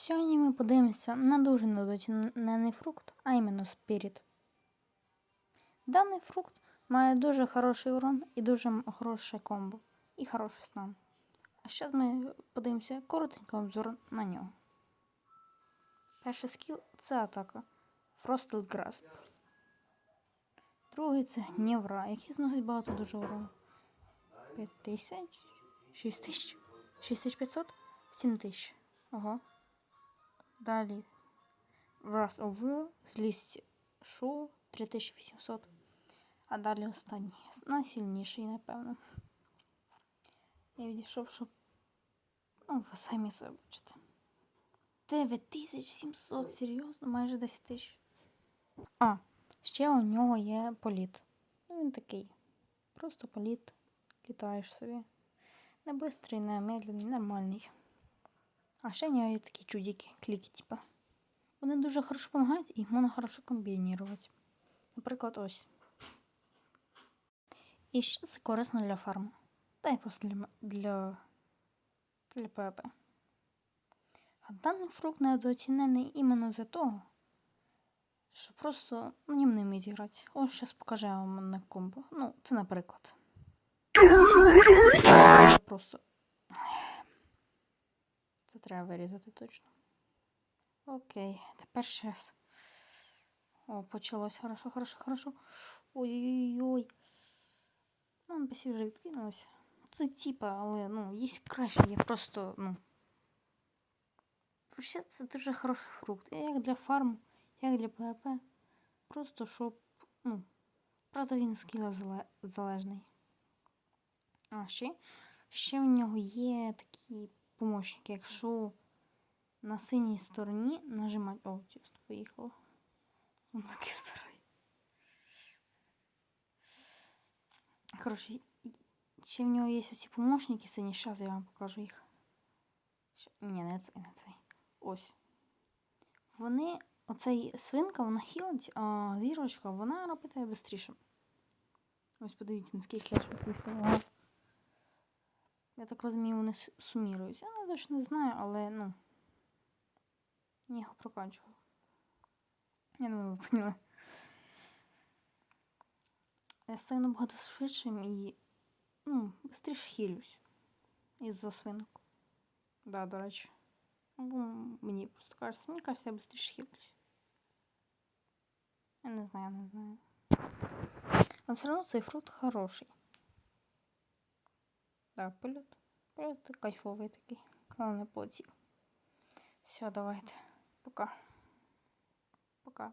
Сьогодні ми подивимося на дуже недооцінений фрукт, а іменно спіріт. Даний фрукт має дуже хороший урон і дуже хороше комбо, і хороший стан. А зараз ми подивимося коротенько обзор на нього. Перший скіл це атака Frosted Grasp. Другий це Гнівра, який зносить багато дуже урону. 5000, 6000, 6500, 7000. Ого. Далі Wrath of War, злість Шу 3800. А далі останній. Найсильніший, напевно. Я відійшов, щоб. Ну, ви самі себе бачите. 9700, серйозно, майже 10 тисяч. А, ще у нього є політ. Ну, він такий. Просто політ. Літаєш собі. Не бистрий, не медленний, нормальний. А ще в нього є такі чудики, кліки, типа. Вони дуже хорошо допомагають і можна хорошо комбінувати. Наприклад, ось. І ще це корисно для фарму. Та й просто для, для, для ПВП. А даний фрукт недооцінений іменно за того, що просто ну, ним не вміють грати. Ось зараз покажу вам на комбо. Ну, це наприклад. Просто. Це треба вирізати точно. Окей, тепер щас. О, почалось. Хорошо, хорошо, хорошо. Ой-ой-ой. Ну, NPC вже відкинулося. Це типа, але ну, є краще, є просто, ну. Вообще це дуже хороший фрукт. Як для фарму, як для ПВП. Просто щоб, ну, правда він скіла залежний. А ще, ще в нього є такі помощники, якщо на синій стороні нажимати. О, чесно, поїхало. Он таки збирає. Коротше, і- ще в нього є ці помощники сині. Зараз я вам покажу їх. Ні, не цей, не цей. Ось. Вони, оцей свинка, вона хілить, а зірочка, вона робить швидше. Ось подивіться, наскільки я швидко. Я так розумію, вони суміруються. Я точно не знаю, але ну. Я його прокачував. Я думаю, ви поняли. Я стаю набагато швидшим і ну, швидше хилюсь із-за свинок. Да, до речі. Бо мені просто кажеться, мені кажеться, я швидше хилюсь. Я не знаю, не знаю. Але все одно цей фрукт хороший. Так, польот. Польот кайфовий такий. Головне потім. Все, давайте. Пока. Пока.